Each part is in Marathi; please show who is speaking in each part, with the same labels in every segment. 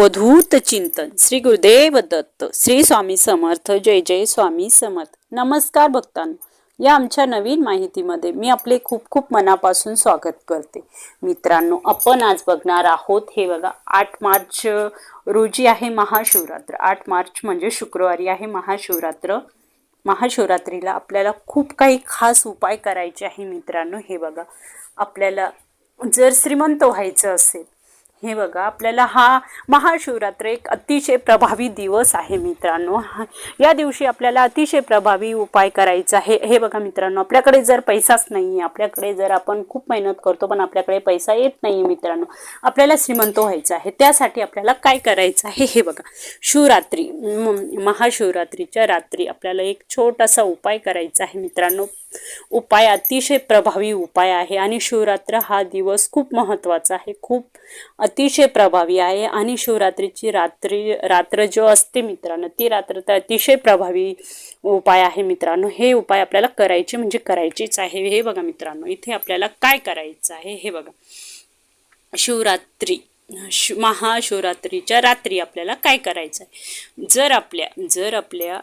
Speaker 1: अवधूत चिंतन. श्री गुरुदेव दत्त. श्री स्वामी समर्थ. जय जय स्वामी समर्थ. नमस्कार भक्तांनो. या आमच्या नवीन माहितीमध्ये मी आपले खूप खूप मनापासून स्वागत करते. मित्रांनो आपण आज बघणार आहोत हे बघा आठ मार्च रोजी आहे महाशिवरात्र. आठ मार्च म्हणजे शुक्रवारी आहे महाशिवरात्र. महाशिवरात्रीला आपल्याला खूप काही खास उपाय करायचे आहे मित्रांनो हे बघा. आपल्याला जर श्रीमंत व्हायचं असेल हे बघा आपल्याला हा महाशिवरात्र एक अतिशय प्रभावी दिवस आहे मित्रांनो. या दिवशी आपल्याला अतिशय प्रभावी उपाय करायचा आहे. हे बघा मित्रांनो आपल्याकडे जर पैसाच नाही आहे आपल्याकडे जर आपण खूप मेहनत करतो पण आपल्याकडे पैसा येत नाही मित्रांनो आपल्याला श्रीमंत व्हायचं आहे. त्यासाठी आपल्याला काय करायचं आहे? हे बघा शिवरात्री महाशिवरात्रीच्या रात्री आपल्याला एक छोटासा उपाय करायचा आहे मित्रांनो. उपाय अतिशय प्रभावी उपाय आहे. आणि शिवरात्र हा दिवस खूप महत्त्वाचा आहे. खूप अतिशय प्रभावी आहे. आणि शिवरात्रीची रात्री रात्र जो असते मित्रांनो ती रात्र तर अतिशय प्रभावी उपाय आहे मित्रांनो. हे उपाय आपल्याला करायचे म्हणजे करायचेच आहे. हे बघा मित्रांनो इथे आपल्याला काय करायचं आहे हे बघा. शिवरात्री शि महाशिवरात्रीच्या रात्री आपल्याला काय करायचं आहे? जर आपल्या जर आपल्या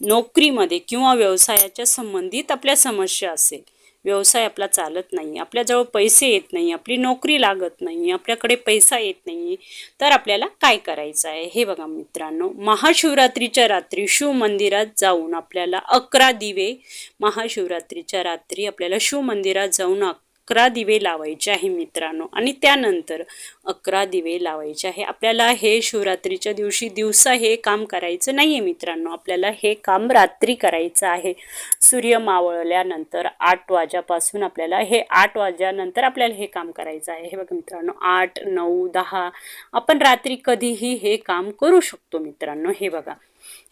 Speaker 1: नोकरीमध्ये किंवा व्यवसायाच्या संबंधित आपल्या समस्या असेल. व्यवसाय आपला चालत नाही आपल्याजवळ पैसे येत नाही आपली नोकरी लागत नाही आपल्याकडे पैसा येत नाही तर आपल्याला काय करायचं आहे? हे बघा मित्रांनो महाशिवरात्रीच्या रात्री शिव मंदिरात जाऊन आपल्याला अकरा दिवे महाशिवरात्रीच्या रात्री आपल्याला शिव मंदिरात जाऊन अकरा दिवे लावायचे आहे मित्रांनो. आणि त्यानंतर अकरा दिवे लावायचे आहे. आपल्याला हे शिवरात्रीच्या दिवशी दिवसा हे काम करायचं नाही आहे मित्रांनो. आपल्याला हे काम रात्री करायचं आहे. सूर्य मावळल्यानंतर आठ वाजापासून आपल्याला हे आठ वाजल्यानंतर आपल्याला हे काम करायचं आहे. हे बघा मित्रांनो आठ नऊ दहा. आपण रात्री कधीही हे काम करू शकतो मित्रांनो. हे बघा.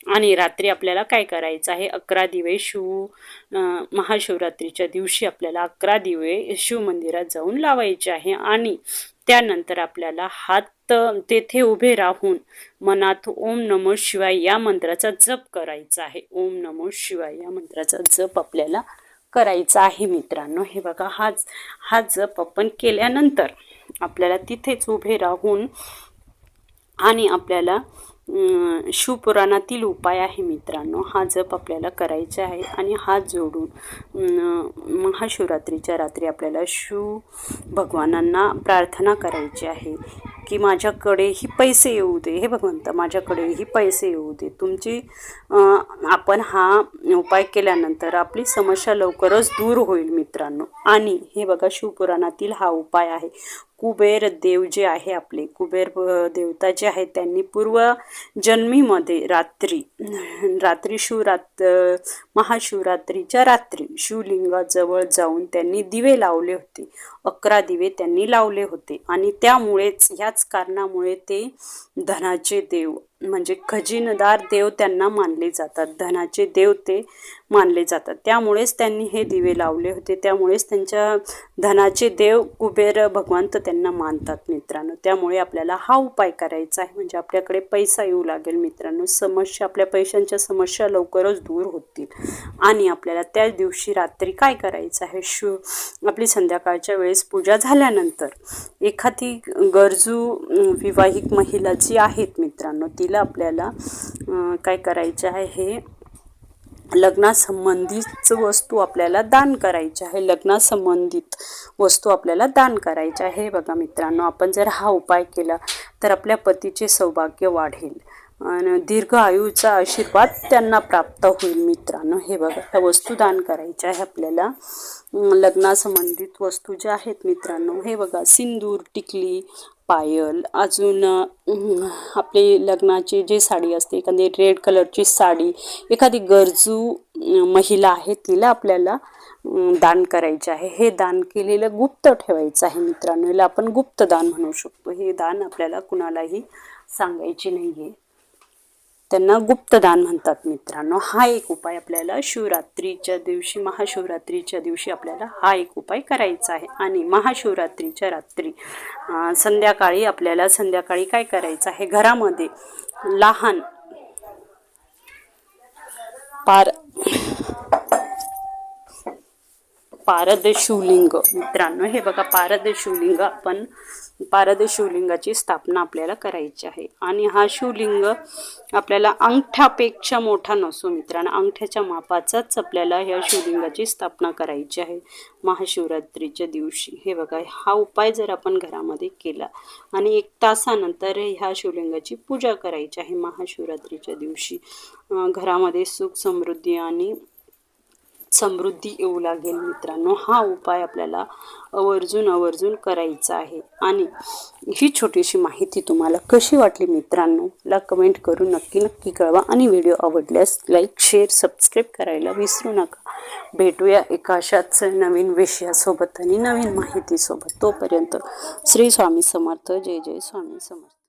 Speaker 1: आणि रात्री आपल्याला काय करायचं आहे? अकरा दिवे शिव महाशिवरात्रीच्या दिवशी आपल्याला अकरा दिवे शिव मंदिरात जाऊन लावायचे आहे आणि त्यानंतर आपल्याला हात तेथे उभे राहून मनात ओम नमो शिवाय या मंत्राचा जप करायचा आहे. ओम नमो शिवाय या मंत्राचा जप आपल्याला करायचा आहे मित्रांनो. हे बघा हा हा जप आपण केल्यानंतर आपल्याला तिथेच उभे राहून आणि आपल्याला शिवपुराणातील उपाय आहे मित्रांनो. हा जप आपल्याला करायचा आहे आणि हात जोडून महाशिवरात्रीच्या रात्री आपल्याला शिव भगवानांना प्रार्थना करायची आहे की माझ्याकडेही पैसे येऊ दे. हे भगवंत माझ्याकडेही पैसे येऊ दे. तुमची आपण हा उपाय केल्यानंतर आपली समस्या लवकरच दूर होईल मित्रांनो. आणि हे बघा शिवपुराणातील हा उपाय आहे. कुबेर देव जे आहे आपले कुबेर देवता जे आहेत त्यांनी पूर्व जन्मीमध्ये रात्री रात्री शिवरात महाशिवरात्रीच्या रात्री शिवलिंगाजवळ जाऊन त्यांनी दिवे लावले होते. अकरा दिवे त्यांनी लावले होते. आणि त्यामुळेच ह्याच कारणामुळे ते धनाचे देव म्हणजे खजिनदार देव त्यांना मानले जातात. धनाचे देव ते मानले जातात. त्यामुळेच त्यांनी हे दिवे लावले होते. त्यामुळेच त्यांच्या धनाचे देव कुबेर भगवंत त्यांना मानतात मित्रांनो. त्यामुळे आपल्याला हा उपाय करायचा आहे. म्हणजे आपल्याकडे पैसा येऊ लागेल मित्रांनो. समस्या आपल्या पैशांच्या समस्या लवकरच दूर होतील. आणि आपल्याला त्याच दिवशी रात्री काय करायचं आहे? शु आपली संध्याकाळच्या वेळेस पूजा झाल्यानंतर एखादी गरजू विवाहिक महिला जी आहेत मित्रांनो तिला आपल्याला काय करायचं आहे हे लग्नासंबंधित वस्तू आपल्याला दान करायची आहे. लग्नासंबंधित वस्तू आपल्याला दान करायची आहे. बघा मित्रांनो आपण जर हा उपाय केला तर आपल्या पतीचे सौभाग्य वाढेल. आणि दीर्घ आयुचा आशीर्वाद त्यांना प्राप्त होईल मित्रांनो. हे बघा ह्या वस्तू दान करायच्या आहे आपल्याला. लग्नासंबंधित वस्तू ज्या आहेत मित्रांनो हे बघा सिंदूर टिकली पायल अजून आपले आपली लग्नाची जी साडी असते एखादी रेड कलरची साडी एखादी गरजू महिला आहे तिला आपल्याला दान करायचे आहे. हे दान केलेलं गुप्त ठेवायचं आहे मित्रांनो. याला आपण गुप्त दान म्हणू शकतो. हे दान आपल्याला कुणालाही सांगायचे नाही आहे त्यांना गुप्तदान म्हणतात मित्रांनो. हा एक उपाय आपल्याला शिवरात्रीच्या दिवशी महाशिवरात्रीच्या दिवशी आपल्याला हा एक उपाय करायचा आहे. आणि महाशिवरात्रीच्या रात्री संध्याकाळी आपल्याला संध्याकाळी काय करायचं आहे? घरामध्ये लहान पार पारद शिवलिंग मित्रांनो हे बघा पारद शिवलिंग आपण पारद शिवलिंगाची स्थापना आपल्याला करायची आहे. आणि हा शिवलिंग आपल्याला अंगठ्यापेक्षा मोठा नसो मित्रांनो. अंगठ्याच्या मापाचाच आपल्याला ह्या शिवलिंगाची स्थापना करायची आहे. महाशिवरात्रीच्या दिवशी. हे बघा हा उपाय जर आपण घरामध्ये केला आणि एक तासानंतर ह्या शिवलिंगाची पूजा करायची आहे महाशिवरात्रीच्या दिवशी घरामध्ये सुख समृद्धी आणि समृद्धी येऊ लागेल मित्रांनो. हा उपाय आपल्याला आवर्जून आवर्जून करायचा आहे. आणि ही छोटीशी माहिती तुम्हाला कशी वाटली मित्रांनो? ला कमेंट करून नक्की नक्की कळवा. आणि व्हिडिओ आवडल्यास लाईक शेअर सबस्क्राईब करायला विसरू नका. भेटूया एका अशाच नवीन विषयासोबत आणि नवीन माहितीसोबत. तोपर्यंत श्री स्वामी समर्थ. जय जय स्वामी समर्थ.